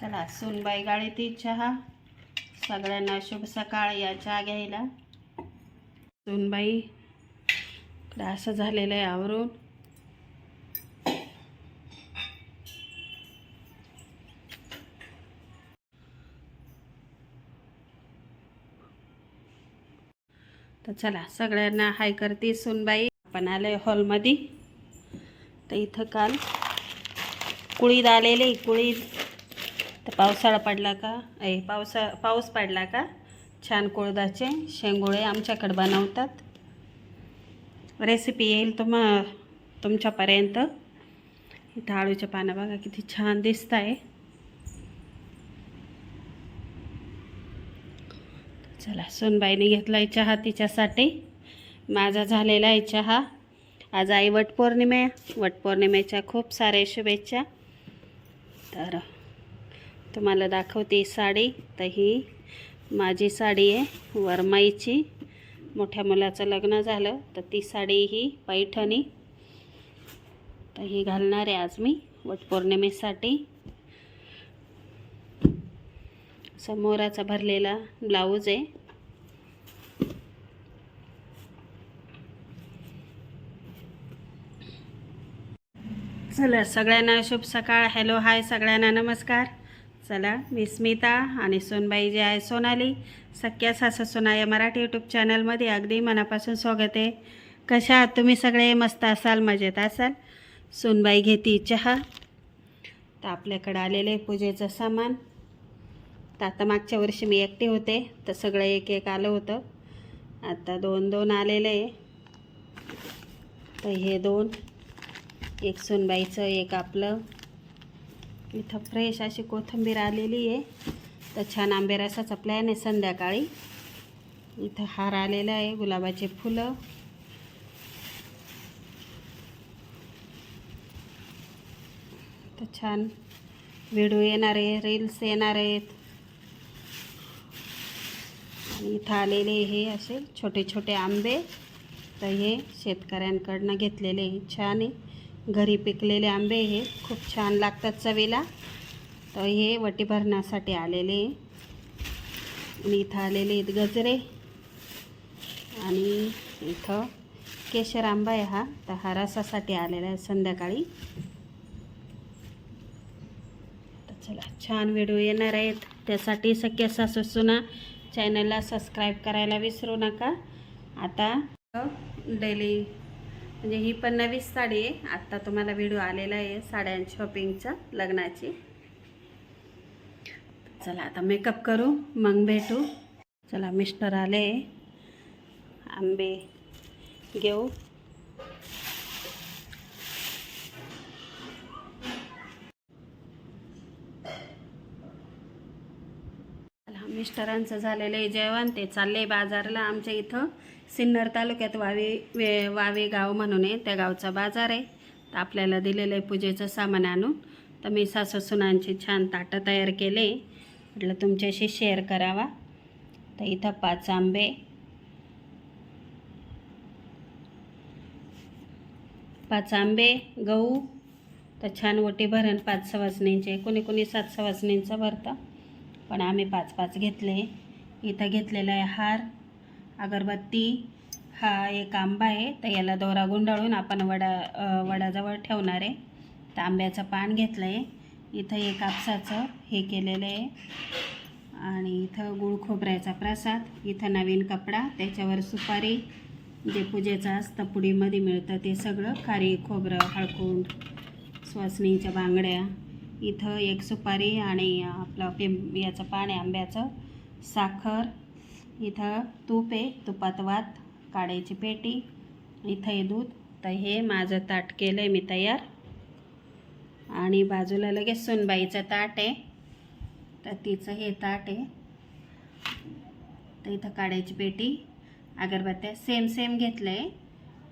चला सुनबाई गाडी चहा. सगळ्यांना शुभ सकाळ या चहा घ्यायला. सुनबाई असं झालेलं आहे आवरून. तर चला सगळ्यांना हाय करते सुनबाई. आपण आलोय हॉलमध्ये. तर इथं काल कुळीद आलेले कुळीद तर पावसाळा पडला का? ऐ पावसा पाऊस पडला का? छान कुळदाचे शेंगोळे आमच्याकडे बनवतात. रेसिपी येईल तुम तुमच्यापर्यंत. इथं आळूच्या पानं बघा किती छान दिसत आहे चला सोनबाईने घेतला आहे चहा तिच्यासाठी. माझा झालेला आहे चहा. आज आई वटपौर्णिमा आहे वटपौर्णिमेच्या खूप साऱ्या शुभेच्छा. तर तुम्हाला दाखवते साडी. तर ही माझी साडी आहे वरमाईची. मोठ्या मुलाचं लग्न झालं तर ती साडी ही पैठणी. तर ही घालणार आहे आज मी वटपौर्णिमेसाठी. समोराचा भरलेला ब्लाऊज आहे. चला सगळ्यांना शुभ सकाळ. हॅलो हाय सगळ्यांना नमस्कार. चला मी स्मिता आणि सोनबाई जे आहे सोनाली सख्या सासू सोना या मराठी यूट्यूब चॅनलमध्ये अगदी मनापासून स्वागत आहे. कशा आहात तुम्ही सगळे? मस्त असाल मजेत असाल? सोनबाई घेती चहा. तर आपल्याकडं आलेलं आहे पूजेचं सामान. तर आता मागच्या वर्षी मी एकटे होते तर सगळं एक एक आलं होतं. आता दोन दोन आलेलं आहे. तर हे दोन एक सोनबाईचं एक आपलं. इथं फ्रेश अशी कोथिंबीर आलेली आहे. तर छान आंबेरसाचा प्लॅन आहे संध्याकाळी. इथं हार आलेला आहे गुलाबाचे फुलं. तर छान व्हिडिओ येणार आहे रील्स येणार आहेत. आणि इथं आलेले हे असे छोटे छोटे आंबे. तर हे शेतकऱ्यांकडनं घेतलेले छान आहे. घरी पिकलेले आंबे हे खूप छान लागतात चवीला. तर हे वटी भरण्यासाठी आलेले आणि इथं आलेले आहेत गजरे. आणि इथं केशर आंबा आहे हा. तर हा रसासाठी आलेला आहे संध्याकाळी. चला छान व्हिडिओ येणार आहेत. त्यासाठी सख्या सासू सुना चॅनलला सबस्क्राईब करायला विसरू नका. आता डेली म्हणजे ही पण नवीच साडी आहे. आत्ता तुम्हाला व्हिडिओ आलेला आहे साड्यां शॉपिंगचा लग्नाची. चला आता मेकअप करू मग भेटू. चला मिस्टर आले. आंबे घेऊ चला, मिस्टरांचं झालेलं आहे जेवण ते चालले बाजारला. आमच्या इथं सिन्नर तालुक्यात वावे वे वावे गाव म्हणून आहे त्या गावचा बाजार आहे. तर आपल्याला दिलेलं आहे पूजेचं सामान आणून. तर मी साससुनांची छान ताटं तयार केले. म्हटलं तुमच्याशी शेअर करावा. तर इथं पाच आंबे. पाच आंबे गहू. तर छान ओटी भरण पाच सवासणींचे कोणी कोणी सात सवासणींचं भरतं. पण आम्ही पाच पाच घेतले. इथं घेतलेला आहे हार. अगरबत्ती. हा एक आंबा आहे. तर याला दोरा गुंडाळून आपण वडा वडाजवळ ठेवणार आहे. तर आंब्याचं पान घेतलं आहे इथं एक कापसाचं हे केलेलं आहे. आणि इथं गुळ खोबऱ्याचा प्रसाद. इथं नवीन कपडा. त्याच्यावर सुपारी. जे पूजेचं असतं पुडीमध्ये मिळतं ते सगळं. खारी खोबरं हळकुंड स्वासनीच्या बांगड्या. इथं एक सुपारी आणि आपलं पिं याचं पान आहे आंब्याचं. साखर. इथं तूप आहे तुपात वात काढायची पेटी. इथं आहे दूध. तर हे माझं ताट केलं आहे मी तयार. आणि बाजूला लगेच सोनबाईचं ताट आहे. तर तिचं हे ताट आहे. तर इथं काढायची पेटी. अगरबत्त्या सेम सेम घेतलं आहे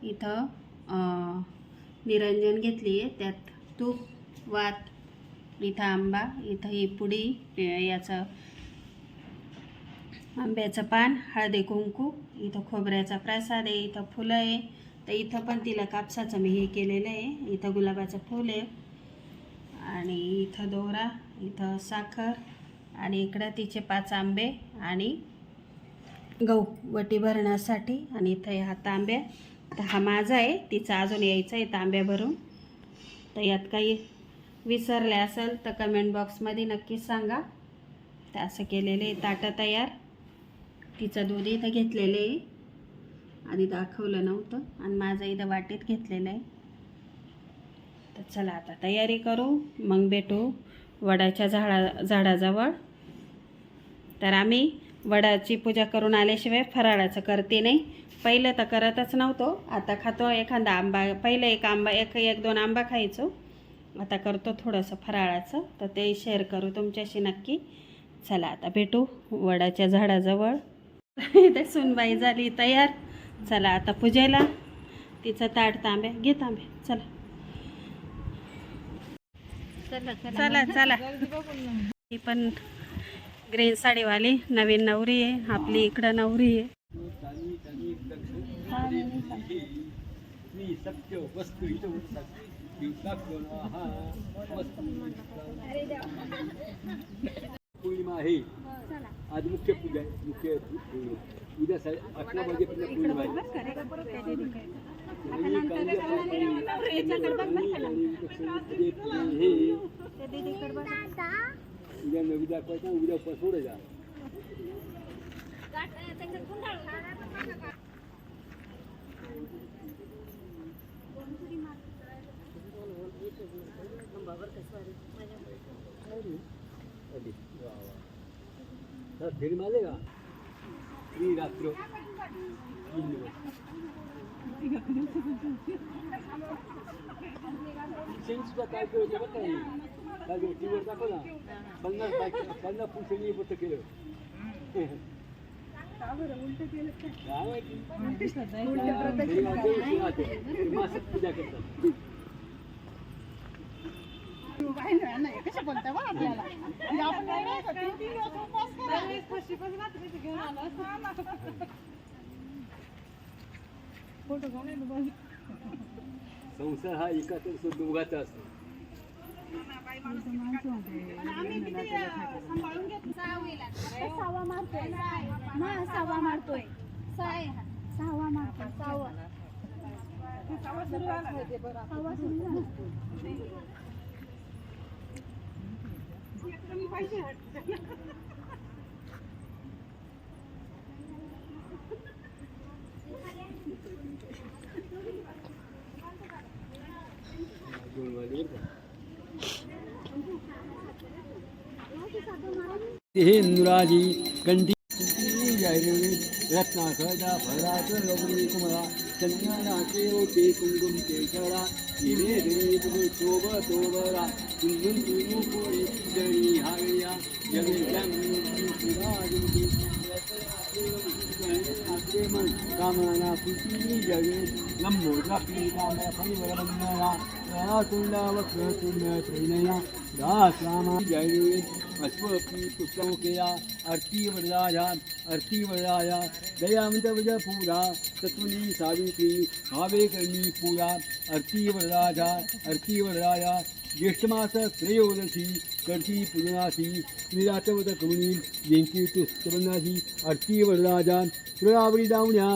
इथं निरंजन घेतली आहे त्यात तूप वात इथं आंबा इथं ही पुडी याचं आंब्याचं पान हळदी कुंकू इथं खोबऱ्याचा प्रसाद आहे इथं फुलं आहे. तर इथं पण तिला कापसाचं मी हे केलेलं आहे. इथं गुलाबाचं फूल आहे. आणि इथं दोरा इथं साखर आणि इकडं तिचे पाच आंबे आणि गहू वटी भरण्यासाठी आणि इथं हा तांब्या तर हा माझा आहे. तिचा अजून यायचा आहे तांब्या भरून. तर यात काही विसरले असेल तर कमेंट बॉक्समध्ये नक्की सांगा. तर असं केलेलं आहे ताटं तयार. तिचं दूध इथं घेतलेलं आहे. आधी दाखवलं नव्हतं. आणि माझं इथं वाटीत घेतलेलं आहे. तर चला आता तयारी करू. मग भेटू वडाच्या झाडा झाडाजवळ. तर आम्ही वडाची पूजा करून आल्याशिवाय फराळाचं करते नाही. पहिलं तर करतच नव्हतो. आता खातो एखादा आंबा पहिलं एक आंबा एक एक दोन आंबा खायचो. आता करतो थोडंसं फराळाचं. तर ते शेअर करू तुमच्याशी नक्की. चला आता भेटू वडाच्या झाडाजवळ. इथे सुनबाई झाली तयार. चला आता पूजेला. तिचं ताट तांब्या घे तांब्या चला. चला चला. ही पण ग्रीन साडीवाली. नवीन नवरी आहे. आपली इकडं नवरी आहे. मी सत्य वस्तू इथं पौर्णिमा आहे आज मुख्य पूजा आहे मुख्य. उद्या अकरा वाजेपर्यंत उद्या नवी दाखवायचा उद्या आली. वा, फेरी मारले का मी रात्र सुद्धा काय केलं. होतं बरं काही काय? टी व्हीवर दाखव ना पन्नास बायक पन्नास पुरुषांनी फक्त केलं काय माहिती पूजा करतात. संसार हा एकाच दोघाचा असतो. सहावा मारतोय मा सहावा मारतोय सहावा मारतोय सहावा सहावा सुरू सावा दोन वाजले बरं का हेंद्राजी कंठी रत्नाखदा फराच गौरी कुमरा चंदनाचे ओटे कुंकुम केशरा हिरे हिरे शोभ तोबरा कुंकुम कुंकू पोळी जळी हागया जगे मन कामना पुती जगे लंबोदरा पीतांबरा तुंडा त्रिनया दास रामा जय अश्वपी पुष्पम केया आरती वरदाया आरती वरदाया दयावंत वज पूरा तत्वनी सावित्री भावे पूजा पूरा आरती वरदाया आरती वरदाया ज्येष्ठमास त्रयोदशी कर्ती पूजनासी निरातवत कमुनी जयंती स्तवनासी आरती वरदाया तुळावरी दावण्या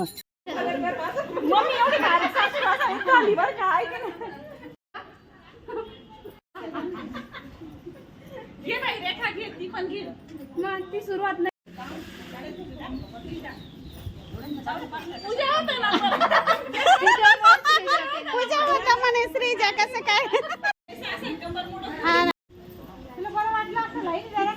ती सुरुवात नाही पूजा होता म्हणे श्रीजा कसं काय हा ना. तुला बरं वाटलं असं लाईन जरा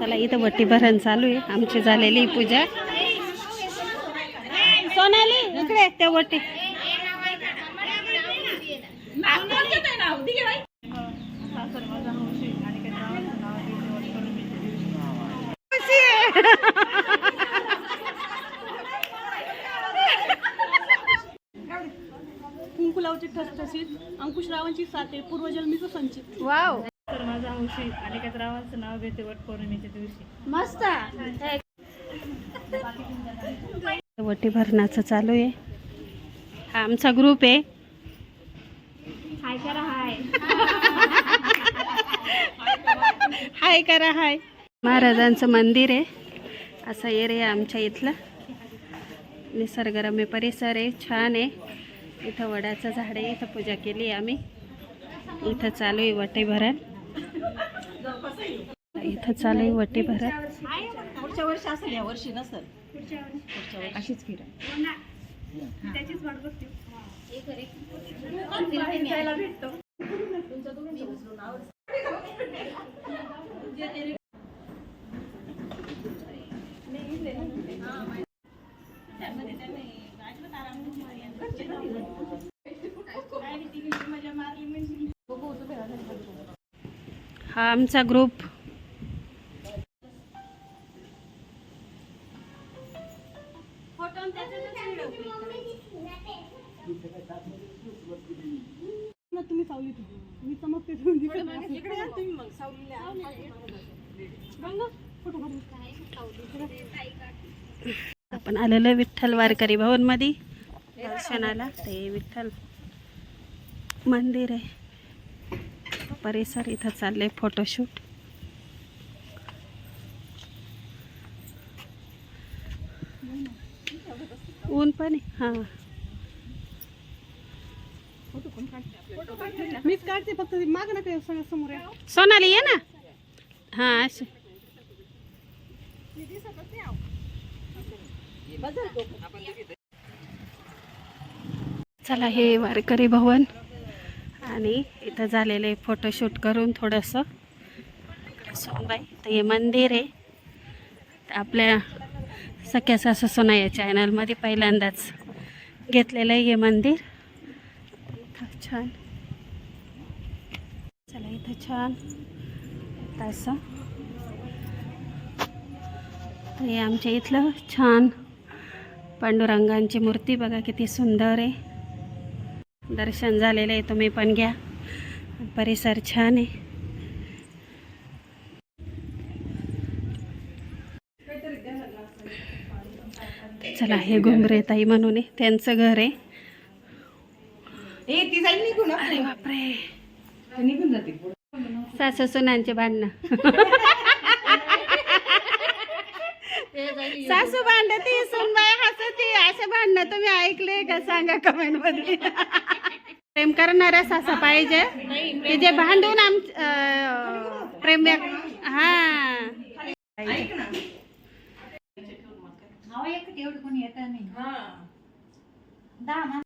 चला इथं वटी भरण चालू आहे. आमची झालेली पूजा. सोनाली इकडे. त्या वटी कुंकुलावचे ठसठसीत अंकुशरावांची साते पूर्वजन्मीचं संचित. वाव. तर माझा हौशी अनिकेत रावांचं नाव घेते वट पौर्णिमेच्या दिवशी. मस्त. वटी भरणाचं चालू आहे. हा आमचा ग्रुप आहे. हाय करा हाय. हाय करा हाय. महाराजांचं मंदिर आहे. असा एरिया आमच्या इथला. निसर्गरम्य परिसर आहे. छान आहे. इथं वडाचं झाड आहे. इथं पूजा केली आहे आम्ही. इथं चालू आहे वटे भरण. इथं चालू आहे वटे भरण पुढच्या वर्षी असेल या वर्षी नसेल. पुढच्या वर्षी. अशीच फिरा त्याचीच वाट बघते. हा आमचा ग्रुप आपण आलेलो आहे विठ्ठल वारकरी भवनमध्ये. दर्शनाला. ते विठ्ठल मंदिर आहे. परिसर इथं चाललंय फोटोशूट ऊन पण आहे. हां. मीच काढते फक्त माग नका सगळं समोर आहे. सोनाली ये ना. हां असे चला हे वारकरी भवन. आणि इथं झालेले फोटोशूट करून थोडंसं. सोनबाई तर हे मंदिर आहे. तर आपल्या सख्या सासू सोना या चॅनलमध्ये पहिल्यांदाच घेतलेलं आहे हे मंदिर. छान. चला इथं छान. तसं हे आमच्या इथलं छान पांडुरंगांची मूर्ती बघा किती सुंदर आहे. दर्शन झालेलं आहे तुम्ही पण घ्या. परिसर छान आहे. चला हे घुमरे ताई म्हणून त्यांचं घर आहे. ए ती जाईल निघून. अरे बापरे. निघून जाते सासू सुनांचे भांडणं. सासू भांडती सुनबाई हसती असे भांडणं तुम्ही ऐकले का? सांगा कमेंटमध्ये. प्रेम करणाऱ्या सासा पाहिजे की जे भांडून आम प्रेम व्यक्त- हा. एवढं कोणी येत नाही दहा